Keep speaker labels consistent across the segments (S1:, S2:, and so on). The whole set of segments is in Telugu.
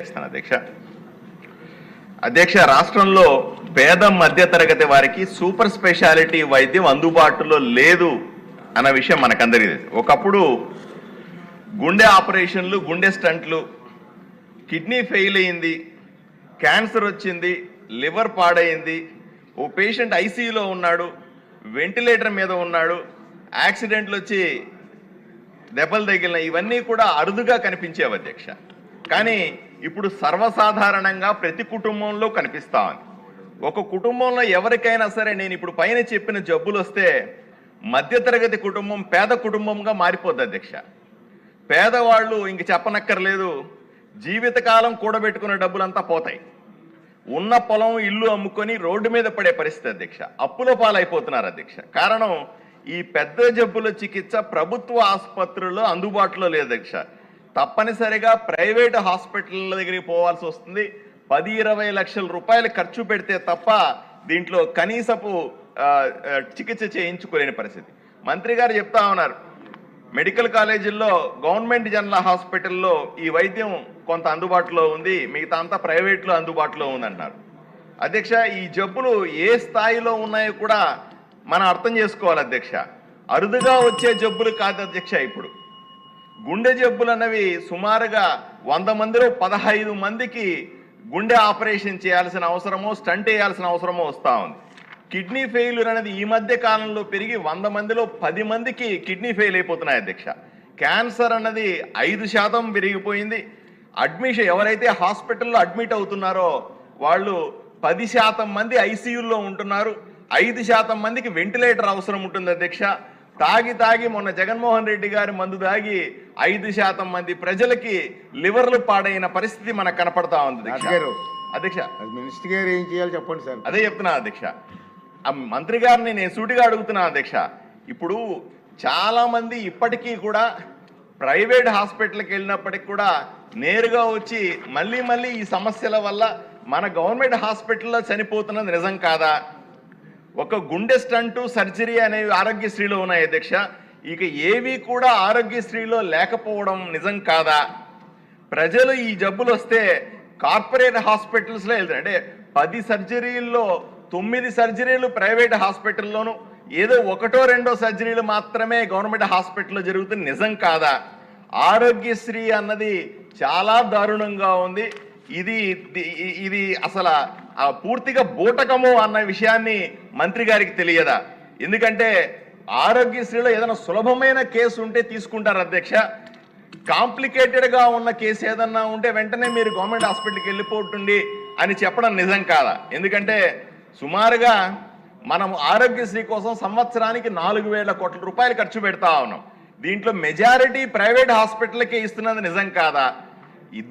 S1: చేస్తాను అధ్యక్ష. అధ్యక్ష రాష్ట్రంలో పేద మధ్య తరగతి వారికి సూపర్ స్పెషాలిటీ వైద్యం అందుబాటులో లేదు అన్న విషయం మనకందరికీ తెలుసు. ఒకప్పుడు గుండె ఆపరేషన్లు గుండె స్టంట్లు కిడ్నీ ఫెయిల్ అయింది క్యాన్సర్ వచ్చింది లివర్ పాడైంది ఓ పేషెంట్ ఐసీయూలో ఉన్నాడు వెంటిలేటర్ మీద ఉన్నాడు యాక్సిడెంట్లు వచ్చి దెబ్బలు తగిలిన ఇవన్నీ కూడా అరుదుగా కనిపించేవి అధ్యక్ష. కానీ ఇప్పుడు సర్వసాధారణంగా ప్రతి కుటుంబంలో కనిపిస్తా ఉంది. ఒక కుటుంబంలో ఎవరికైనా సరే నేను ఇప్పుడు పైన చెప్పిన జబ్బులు వస్తే మధ్యతరగతి కుటుంబం పేద కుటుంబంగా మారిపోద్ది అధ్యక్ష. పేదవాళ్ళు ఇంక చెప్పనక్కర్లేదు. జీవితకాలం కూడబెట్టుకున్న డబ్బులంతా పోతాయి. ఉన్న పొలం ఇల్లు అమ్ముకొని రోడ్డు మీద పడే పరిస్థితి అధ్యక్ష. అప్పుల పాలైపోతున్నారు అధ్యక్ష. కారణం ఈ పెద్ద జబ్బుల చికిత్స ప్రభుత్వ ఆసుపత్రుల్లో అందుబాటులో లేదు అధ్యక్ష. తప్పనిసరిగా ప్రైవేట్ హాస్పిటల్ల దగ్గరికి పోవాల్సి వస్తుంది. పది ఇరవై లక్షల రూపాయలు ఖర్చు పెడితే తప్ప దీంట్లో కనీసపు చికిత్స చేయించుకోలేని పరిస్థితి. మంత్రి గారు చెప్తా ఉన్నారు మెడికల్ కాలేజీల్లో గవర్నమెంట్ జనరల్ హాస్పిటల్లో ఈ వైద్యం కొంత అందుబాటులో ఉంది మిగతా అంతా ప్రైవేట్లో అందుబాటులో ఉందంటున్నారు అధ్యక్ష ఈ జబ్బులు ఏ స్థాయిలో ఉన్నాయో కూడా మనం అర్థం చేసుకోవాలి అధ్యక్ష. అరుదుగా వచ్చే జబ్బులు కాదు అధ్యక్ష ఇప్పుడు. గుండె జబ్బులు అన్నవి సుమారుగా వంద మందిలో పదహైదు మందికి గుండె ఆపరేషన్ చేయాల్సిన అవసరమో స్టంట్ వేయాల్సిన అవసరమో వస్తూ ఉంది. కిడ్నీ ఫెయిల్యూర్ అనేది ఈ మధ్య కాలంలో పెరిగి వంద మందిలో పది మందికి కిడ్నీ ఫెయిల్ అయిపోతున్నాయి అధ్యక్ష. క్యాన్సర్ అన్నది ఐదు శాతం పెరిగిపోయింది. అడ్మిషన్ ఎవరైతే హాస్పిటల్లో అడ్మిట్ అవుతున్నారో వాళ్ళు పది శాతం మంది ఐసీయూల్లో ఉంటున్నారు. ఐదు శాతం మందికి వెంటిలేటర్ అవసరం ఉంటుంది అధ్యక్ష. తాగి తాగి మొన్న జగన్మోహన్ రెడ్డి గారి మందు తాగి ఐదు శాతం మంది ప్రజలకి లివర్లు పాడైన పరిస్థితి మనకు కనపడతా ఉంది అధ్యక్ష.
S2: మినిస్టర్ గారు ఏం చేయాలో చెప్పండి సార్.
S1: అదే చెప్తున్నా అధ్యక్ష ఆ మంత్రి గారిని నేను సూటిగా అడుగుతున్నా అధ్యక్ష ఇప్పుడు చాలా మంది ఇప్పటికీ కూడా ప్రైవేట్ హాస్పిటల్కి వెళ్ళినప్పటికి కూడా నేరుగా వచ్చి మళ్ళీ మళ్ళీ ఈ సమస్యల వల్ల మన గవర్నమెంట్ హాస్పిటల్లో చనిపోతున్నది నిజం కాదా? ఒక గుండె స్టంటు సర్జరీ అనేవి ఆరోగ్యశ్రీలో ఉన్నాయి అధ్యక్ష ఇక ఏవి కూడా ఆరోగ్యశ్రీలో లేకపోవడం నిజం కాదా? ప్రజలు ఈ జబ్బులు వస్తే కార్పొరేట్ హాస్పిటల్స్లో వెళ్తారు. అంటే పది సర్జరీల్లో తొమ్మిది సర్జరీలు ప్రైవేట్ హాస్పిటల్లోను ఏదో ఒకటో రెండో సర్జరీలు మాత్రమే గవర్నమెంట్ హాస్పిటల్లో జరుగుతుంది. నిజం కాదా? ఆరోగ్యశ్రీ అన్నది చాలా దారుణంగా ఉంది. ఇది ఇది- అసలు పూర్తిగా బూటకము అన్న విషయాన్ని మంత్రి గారికి తెలియదా? ఎందుకంటే ఆరోగ్యశ్రీలో ఏదైనా సులభమైన కేసు ఉంటే తీసుకుంటారు అధ్యక్ష? కాంప్లికేటెడ్గా ఉన్న కేసు ఏదన్నా ఉంటే వెంటనే మీరు గవర్నమెంట్ హాస్పిటల్కి వెళ్ళిపోతుంది అని చెప్పడం నిజం కాదా? ఎందుకంటే సుమారుగా మనం ఆరోగ్యశ్రీ కోసం సంవత్సరానికి నాలుగు వేల కోట్ల రూపాయలు ఖర్చు పెడతా ఉన్నాం. దీంట్లో మెజారిటీ ప్రైవేట్ హాస్పిటల్కే ఇస్తున్నది నిజం కాదా?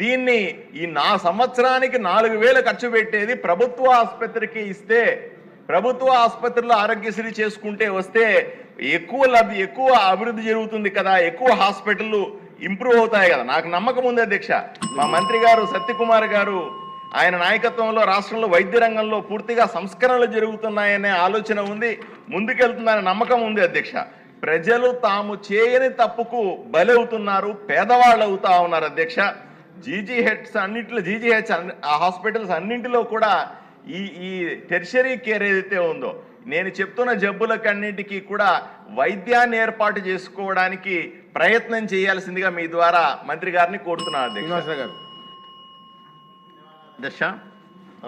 S1: దీన్ని ఈ నా సంవత్సరానికి నాలుగు వేలు ఖర్చు పెట్టేది ప్రభుత్వ ఆసుపత్రికి ఇస్తే ప్రభుత్వ ఆసుపత్రిలో ఆరోగ్యశ్రీ చేసుకుంటే వస్తే ఎక్కువ లబ్ధి ఎక్కువ అభివృద్ధి జరుగుతుంది కదా ఎక్కువ హాస్పిటల్ ఇంప్రూవ్ అవుతాయి కదా. నాకు నమ్మకం ఉంది అధ్యక్ష. మా మంత్రి గారు సత్యకుమార్ గారు ఆయన నాయకత్వంలో రాష్ట్రంలో వైద్య రంగంలో పూర్తిగా సంస్కరణలు జరుగుతున్నాయనే ఆలోచన ఉంది ముందుకెళ్తుందనే నమ్మకం ఉంది అధ్యక్ష. ప్రజలు తాము చేయని తప్పుకు బలవుతున్నారు పేదవాళ్ళు అవుతా ఉన్నారు అధ్యక్ష. జీజీహెచ్ అన్నింటిలో జీజీహెచ్ ఆ హాస్పిటల్స్ అన్నింటిలో కూడా ఈ ఈ టెర్షరీ కేర్ ఏదైతే ఉందో నేను చెప్తున్న జబ్బులకన్నిటికీ కూడా వైద్యాన్ని ఏర్పాటు చేసుకోవడానికి ప్రయత్నం చేయాల్సిందిగా మీ ద్వారా మంత్రి గారిని కోరుతున్నాను అధ్యక్ష.
S2: శ్రీనివాసరావు గారు.
S3: దశ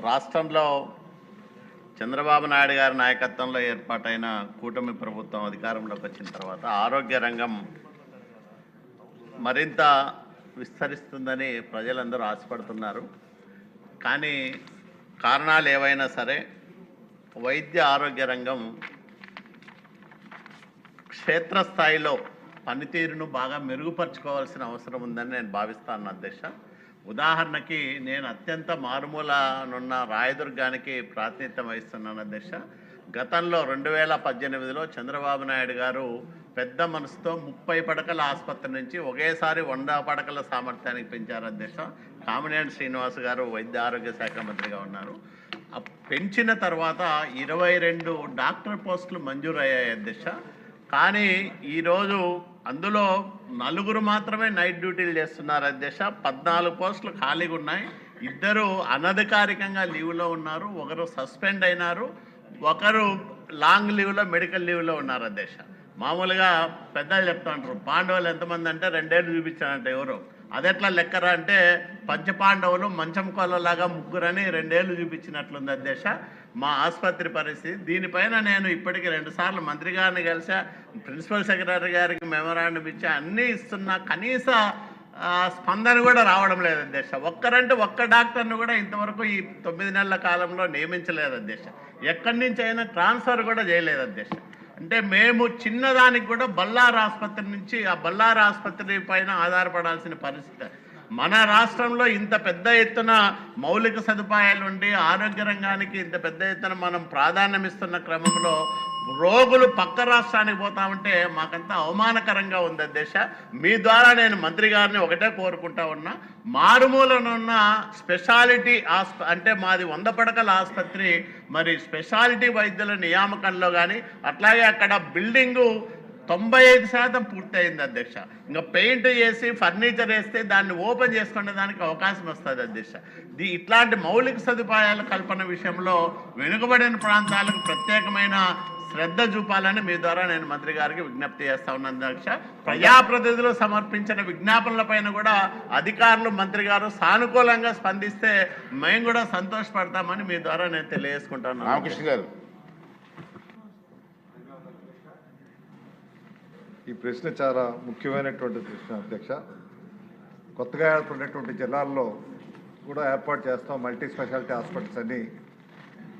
S3: రాష్ట్రంలో చంద్రబాబు నాయుడు గారి నాయకత్వంలో ఏర్పాటైన కూటమి ప్రభుత్వం అధికారంలోకి వచ్చిన తర్వాత ఆరోగ్య రంగం మరింత విస్తరిస్తుందని ప్రజలందరూ ఆశపడుతున్నారు. కానీ కారణాలు ఏవైనా సరే వైద్య ఆరోగ్య రంగం క్షేత్రస్థాయిలో పనితీరును బాగా మెరుగుపరచుకోవాల్సిన అవసరం ఉందని నేను భావిస్తాను అధ్యక్ష. ఉదాహరణకి నేను అత్యంత మారుమూలనున్న రాయదుర్గానికి ప్రాతినిధ్యం వహిస్తున్నాను అధ్యక్ష. గతంలో రెండు వేల పద్దెనిమిదిలో చంద్రబాబు నాయుడు గారు పెద్ద మనసుతో ముప్పై పడకల ఆసుపత్రి నుంచి ఒకేసారి వంద పడకల సామర్థ్యానికి పెంచారు అధ్యక్ష. కామినేని శ్రీనివాస్ గారు వైద్య ఆరోగ్య శాఖ మంత్రిగా ఉన్నారు. పెంచిన తర్వాత ఇరవై రెండు డాక్టర్ పోస్టులు మంజూరు అయ్యాయి అధ్యక్ష. కానీ ఈరోజు అందులో నలుగురు మాత్రమే నైట్ డ్యూటీలు చేస్తున్నారు అధ్యక్ష. పద్నాలుగు పోస్టులు ఖాళీగా ఉన్నాయి. ఇద్దరు అనధికారికంగా లీవ్లో ఉన్నారు. ఒకరు సస్పెండ్ అయినారు. ఒకరు లాంగ్ లీవ్లో మెడికల్ లీవ్లో ఉన్నారు అధ్యక్ష మామూలుగా పెద్దలు చెప్తా ఉంటారు పాండవులు ఎంతమంది అంటే రెండేళ్ళు చూపించారంట ఎవరు. అదెట్లా లెక్కరా అంటే పంచపాండవులు మంచం కొల్లలాగా ముగ్గురని రెండేళ్ళు చూపించినట్లుంది అధ్యక్ష మా ఆసుపత్రి పరిస్థితి. దీనిపైన నేను ఇప్పటికి రెండుసార్లు మంత్రి గారిని కలిసా ప్రిన్సిపల్ సెక్రటరీ గారికి మెమరాండం ఇచ్చా అన్నీ ఇస్తున్నా. కనీస స్పందన కూడా రావడం లేదు అధ్యక్ష. ఒక్కరంటే ఒక్క డాక్టర్ను కూడా ఇంతవరకు ఈ తొమ్మిది నెలల కాలంలో నియమించలేదు అధ్యక్ష. ఎక్కడి నుంచి అయినా ట్రాన్స్ఫర్ కూడా చేయలేదు అధ్యక్ష. అంటే మేము చిన్నదానికి కూడా బల్లార్ ఆసుపత్రి నుంచి ఆ బల్లార్ ఆసుపత్రి పైన ఆధారపడాల్సిన పరిస్థితి. మన రాష్ట్రంలో ఇంత పెద్ద ఎత్తున మౌలిక సదుపాయాలు ఉండి ఆరోగ్య రంగానికి ఇంత పెద్ద ఎత్తున మనం ప్రాధాన్యం ఇస్తున్న క్రమంలో రోగులు పక్క రాష్ట్రానికి పోతామంటే మాకంతా అవమానకరంగా ఉంది దేశ మీ ద్వారా నేను మంత్రి గారిని ఒకటే కోరుకుంటా ఉన్నా. మారుమూలనున్న స్పెషాలిటీ ఆస్ప అంటే మాది వంద పడకల ఆసుపత్రి మరి స్పెషాలిటీ వైద్యుల నియామకంలో కానీ అట్లాగే అక్కడ బిల్డింగు తొంభై ఐదు శాతం పూర్తయింది అధ్యక్ష. ఇంకా పెయింట్ చేసి ఫర్నిచర్ వేస్తే దాన్ని ఓపెన్ చేసుకునే దానికి అవకాశం వస్తుంది అధ్యక్ష. దీ ఇట్లాంటి మౌలిక సదుపాయాల కల్పన విషయంలో వెనుకబడిన ప్రాంతాలకు ప్రత్యేకమైన శ్రద్ధ చూపాలని మీ ద్వారా నేను మంత్రి గారికి విజ్ఞప్తి చేస్తా ఉన్నాను అధ్యక్ష. ప్రజాప్రతినిధులు సమర్పించిన విజ్ఞాపనల పైన కూడా అధికారులు మంత్రి గారు సానుకూలంగా స్పందిస్తే మేము కూడా సంతోషపడతామని మీ ద్వారా నేను తెలియజేసుకుంటాను
S2: రామకృష్ణ గారు.
S4: ఈ ప్రశ్న చాలా ముఖ్యమైనటువంటి ప్రశ్న అధ్యక్ష. కొత్తగా ఏర్పడినటువంటి జిల్లాల్లో కూడా ఏర్పాటు చేస్తాం మల్టీ స్పెషాలిటీ హాస్పిటల్స్ అని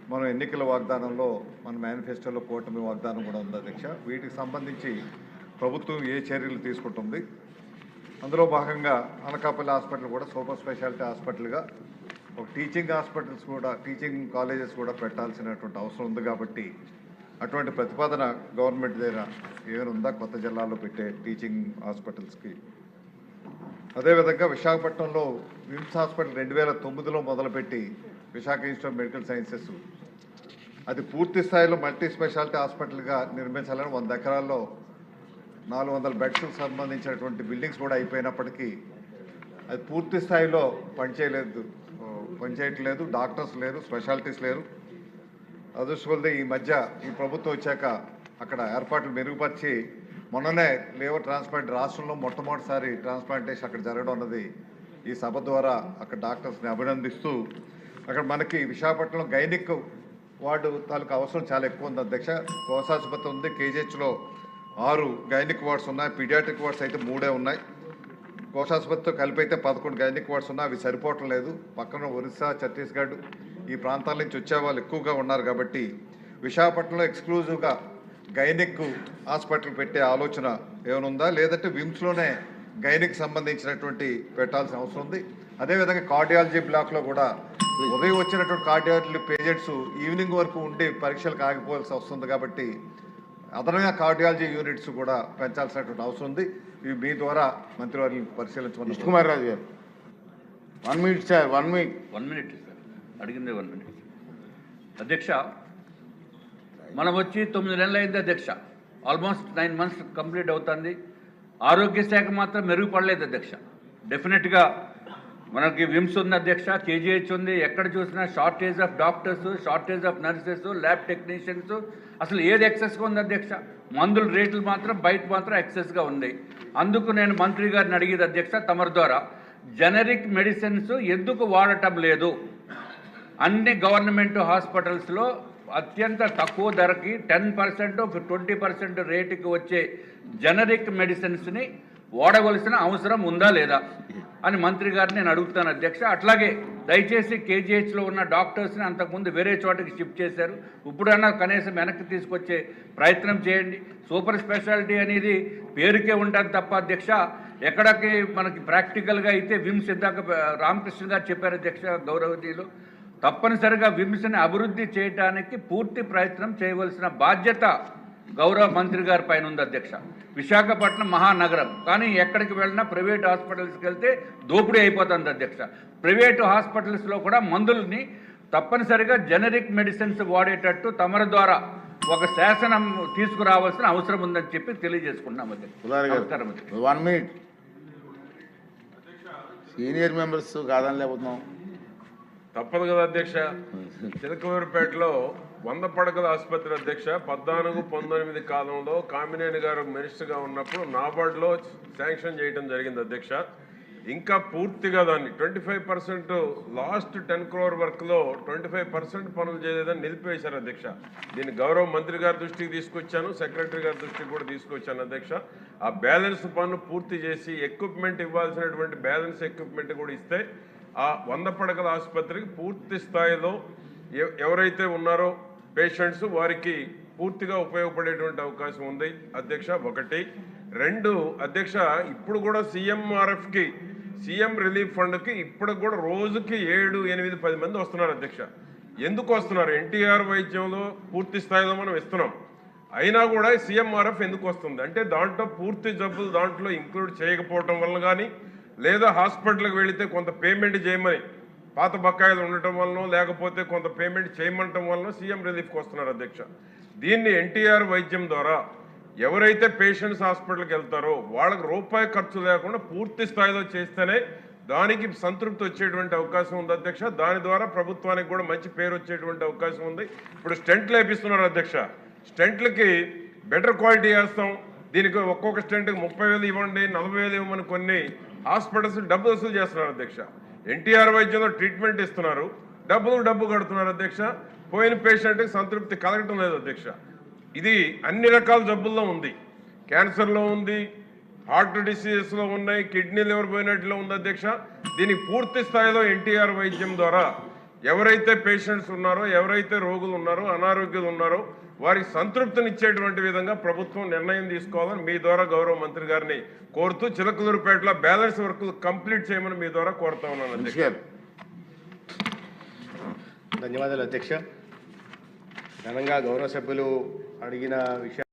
S4: మనం ఎన్నికల వాగ్దానంలో మన మేనిఫెస్టోలో కూటమి వాగ్దానం కూడా ఉంది అధ్యక్ష. వీటికి సంబంధించి ప్రభుత్వం ఏ చర్యలు తీసుకుంటుంది? అందులో భాగంగా అనకాపల్లి హాస్పిటల్ కూడా సూపర్ స్పెషాలిటీ హాస్పిటల్గా ఒక టీచింగ్ హాస్పిటల్స్ కూడా టీచింగ్ కాలేజెస్ కూడా పెట్టాల్సినటువంటి అవసరం ఉంది కాబట్టి అటువంటి ప్రతిపాదన గవర్నమెంట్ దగ్గర ఏమైనా ఉందా? కొత్త జిల్లాలో పెట్టే టీచింగ్ హాస్పిటల్స్కి అదేవిధంగా విశాఖపట్నంలో విమ్స్ హాస్పిటల్ రెండు వేల తొమ్మిదిలో మొదలుపెట్టి Visakha institute of medical sciences. అది పూర్తి స్థాయిలో మల్టీ స్పెషాలిటీ హాస్పిటల్గా నిర్మించాలని వంద ఎకరాల్లో నాలుగు వందల బెడ్స్కి సంబంధించినటువంటి బిల్డింగ్స్ కూడా అయిపోయినప్పటికీ అది పూర్తి స్థాయిలో పనిచేయలేదు. పనిచేయట్లేదు. డాక్టర్స్ లేరు స్పెషాలిటీస్ లేరు. అదృష్టవల్లే ఈ మధ్య ఈ ప్రభుత్వం వచ్చాక అక్కడ ఏర్పాట్లు మెరుగుపరిచి మొన్ననే లేవర్ ట్రాన్స్ప్లాంట్ రాష్ట్రంలో మొట్టమొదటిసారి ట్రాన్స్ప్లాంటేషన్ అక్కడ జరగడం అన్నది ఈ సభ ద్వారా అక్కడ డాక్టర్స్ని అభినందిస్తూ అక్కడ మనకి విశాఖపట్నంలో గైనిక్ వార్డు తాలూకు అవసరం చాలా ఎక్కువ ఉంది. అధ్యక్ష కోసాసుపత్రి ఉంది. కేజీహెచ్లో ఆరు గైనిక్ వార్డ్స్ ఉన్నాయి. పీడియాట్రిక్ వార్డ్స్ అయితే మూడే ఉన్నాయి. కోశాసుపత్రితో కలిపి అయితే పదకొండు గైనిక్ వార్డ్స్ ఉన్నాయి. అవి సరిపోవటం లేదు. పక్కన ఒరిస్సా ఛత్తీస్గఢ్ ఈ ప్రాంతాల నుంచి వచ్చే వాళ్ళు ఎక్కువగా ఉన్నారు కాబట్టి విశాఖపట్నంలో ఎక్స్క్లూజివ్గా గైనిక్ హాస్పిటల్ పెట్టే ఆలోచన ఏమైనా ఉందా? లేదంటే విమ్స్లోనే గైనిక్ సంబంధించినటువంటి పెట్టాల్సిన అవసరం ఉంది. అదేవిధంగా కార్డియాలజీ బ్లాక్లో కూడా ఉదయం వచ్చినటువంటి కార్డియాలజీ పేషెంట్స్ ఈవినింగ్ వరకు ఉండి పరీక్షలకు ఆగిపోవాల్సి వస్తుంది కాబట్టి అదనంగా కార్డియాలజీ యూనిట్స్ కూడా పెంచాల్సినటువంటి అవసరం ఉంది. ఇవి మీ ద్వారా మంత్రివారిని పరిశీలించమని
S2: కుమార్ రాజు గారు. One minute sir. One minute.
S5: One minute అడిగిందే వన్ మినిట్ అధ్యక్ష మనం వచ్చి తొమ్మిది నెలలు అయింది అధ్యక్ష. ఆల్మోస్ట్ నైన్ మంత్స్ కంప్లీట్ అవుతుంది. ఆరోగ్య శాఖ మాత్రం మెరుగుపడలేదు అధ్యక్ష. డెఫినెట్గా మనకి విమ్స్ ఉంది అధ్యక్ష కేజీహెచ్ ఉంది. ఎక్కడ చూసినా shortage of doctors shortage of nurses lab technicians అసలు ఏది ఎక్సెస్గా ఉంది అధ్యక్ష? మందుల రేట్లు మాత్రం బయట మాత్రం ఎక్సెస్గా ఉంది. అందుకు నేను మంత్రి గారిని అడిగేది అధ్యక్ష తమరి ద్వారా జనరిక్ మెడిసిన్స్ ఎందుకు వాడటం లేదు? అన్ని గవర్నమెంట్ హాస్పిటల్స్లో అత్యంత తక్కువ ధరకి టెన్ పర్సెంట్ ట్వంటీ పర్సెంట్ రేటుకి వచ్చే జనరిక్ మెడిసిన్స్ని వాడవలసిన అవసరం ఉందా లేదా అని మంత్రి గారిని నేను అడుగుతాను అధ్యక్ష. అట్లాగే దయచేసి కేజీహెచ్లో ఉన్న డాక్టర్స్ని అంతకుముందు వేరే చోటకి షిఫ్ట్ చేశారు. ఇప్పుడన్నా కనీసం వెనక్కి తీసుకొచ్చే ప్రయత్నం చేయండి. సూపర్ స్పెషాలిటీ అనేది పేరుకే ఉంటుంది తప్ప అధ్యక్ష ఎక్కడికి మనకి ప్రాక్టికల్గా అయితే విమ్స్ ఇందాక రామకృష్ణ గారు చెప్పారు అధ్యక్ష గౌరవనీయులు తప్పనిసరిగా విమ్స్ని అభివృద్ధి చేయడానికి పూర్తి ప్రయత్నం చేయవలసిన బాధ్యత గౌరవ మంత్రి గారి పైన ఉంది అధ్యక్ష. విశాఖపట్నం మహానగరం. కానీ ఎక్కడికి వెళ్ళినా ప్రైవేట్ హాస్పిటల్స్కి వెళ్తే దోపిడీ అయిపోతుంది అధ్యక్ష. ప్రైవేటు హాస్పిటల్స్లో కూడా మందుల్ని తప్పనిసరిగా జనరిక్ మెడిసిన్స్ వాడేటట్టు తమరి ద్వారా ఒక శాసనం తీసుకురావాల్సిన అవసరం ఉందని చెప్పి తెలియజేసుకుంటున్నాం అధ్యక్ష.
S2: One minute. సీనియర్ మెంబర్స్ కాదని లేకపోతున్నాం.
S6: తప్పదు కదా అధ్యక్ష. చిలకలూరుపేటలో వంద పడకల ఆసుపత్రి అధ్యక్ష. పద్నాలుగు పంతొమ్మిది కాలంలో కామినేని గారు మినిస్టర్గా ఉన్నప్పుడు నాబార్డ్లో శాంక్షన్ చేయడం జరిగింది అధ్యక్ష. ఇంకా పూర్తిగా దాన్ని twenty five percent last ten crore వర్క్లో ట్వంటీ ఫైవ్ పర్సెంట్ పనులు చేయలేదని నిలిపివేశారు అధ్యక్ష. దీన్ని గౌరవ మంత్రి గారి దృష్టికి తీసుకొచ్చాను సెక్రటరీ గారి దృష్టికి కూడా తీసుకొచ్చాను అధ్యక్ష. ఆ బ్యాలెన్స్ పనులు పూర్తి చేసి ఎక్విప్మెంట్ ఇవ్వాల్సినటువంటి బ్యాలెన్స్ ఎక్విప్మెంట్ కూడా ఇస్తే ఆ వంద పడకల ఆసుపత్రికి పూర్తి స్థాయిలో ఎ- ఎవరైతే ఉన్నారో పేషెంట్స్ వారికి పూర్తిగా ఉపయోగపడేటువంటి అవకాశం ఉంది. అధ్యక్ష ఒకటి. రెండు అధ్యక్ష ఇప్పుడు కూడా సీఎంఆర్ఎఫ్కి సీఎం రిలీఫ్ ఫండ్కి ఇప్పుడు కూడా రోజుకి ఏడు ఎనిమిది పది మంది వస్తున్నారు అధ్యక్ష. ఎందుకు వస్తున్నారు? ఎన్టీఆర్ వైద్యంలో పూర్తి స్థాయిలో మనం ఇస్తున్నాం. అయినా కూడా సీఎంఆర్ఎఫ్ ఎందుకు వస్తుంది? అంటే దాంట్లో పూర్తి జబ్బులు దాంట్లో ఇంక్లూడ్ చేయకపోవటం వల్ల కానీ లేదా హాస్పిటల్కి వెళితే కొంత పేమెంట్ చేయమని పాత బకాయిలు ఉండటం వలన లేకపోతే కొంత పేమెంట్ చేయమంటం వలన సీఎం రిలీఫ్కి వస్తున్నారు అధ్యక్ష. దీన్ని ఎన్టీఆర్ వైద్యం ద్వారా ఎవరైతే పేషెంట్స్ హాస్పిటల్కి వెళ్తారో వాళ్ళకి రూపాయి ఖర్చు లేకుండా పూర్తి స్థాయిలో చేస్తేనే దానికి సంతృప్తి వచ్చేటువంటి అవకాశం ఉంది అధ్యక్ష. దాని ద్వారా ప్రభుత్వానికి కూడా మంచి పేరు వచ్చేటువంటి అవకాశం ఉంది. ఇప్పుడు స్టెంట్లు వేపిస్తున్నారు అధ్యక్ష. స్టెంట్లకి బెటర్ క్వాలిటీ వేస్తాం. దీనికి ఒక్కొక్క స్టెంట్కి ముప్పై వేలు ఇవ్వండి నలభై వేలు ఇవ్వమని కొన్ని హాస్పిటల్స్ డబ్బు వసూలు చేస్తున్నారు అధ్యక్ష. ఎన్టీఆర్ వైద్యంలో ట్రీట్మెంట్ ఇస్తున్నారు. డబ్బులు డబ్బు కడుతున్నారు అధ్యక్ష. పోయిన పేషెంట్కి సంతృప్తి కలగటం లేదు అధ్యక్ష. ఇది అన్ని రకాల జబ్బుల్లో ఉంది. క్యాన్సర్లో ఉంది హార్ట్ డిసీజెస్లో ఉన్నాయి కిడ్నీ లివర్ పోయినట్లో ఉంది అధ్యక్ష. దీనికి పూర్తి స్థాయిలో ఎన్టీఆర్ వైద్యం ద్వారా ఎవరైతే పేషెంట్స్ ఉన్నారో ఎవరైతే రోగులు ఉన్నారో అనారోగ్యులు ఉన్నారో వారికి సంతృప్తినిచ్చేటువంటి విధంగా ప్రభుత్వం నిర్ణయం తీసుకోవాలని మీ ద్వారా గౌరవ మంత్రి గారిని కోరుతూ చిలకలూరుపేటలో బ్యాలెన్స్ వర్క్ కంప్లీట్ చేయమని మీ ద్వారా కోరుతా ఉన్నాను అధ్యక్ష.
S7: ధన్యవాదాలు అధ్యక్ష. ఘనంగా గౌరవ సభ్యులు అడిగిన విషయం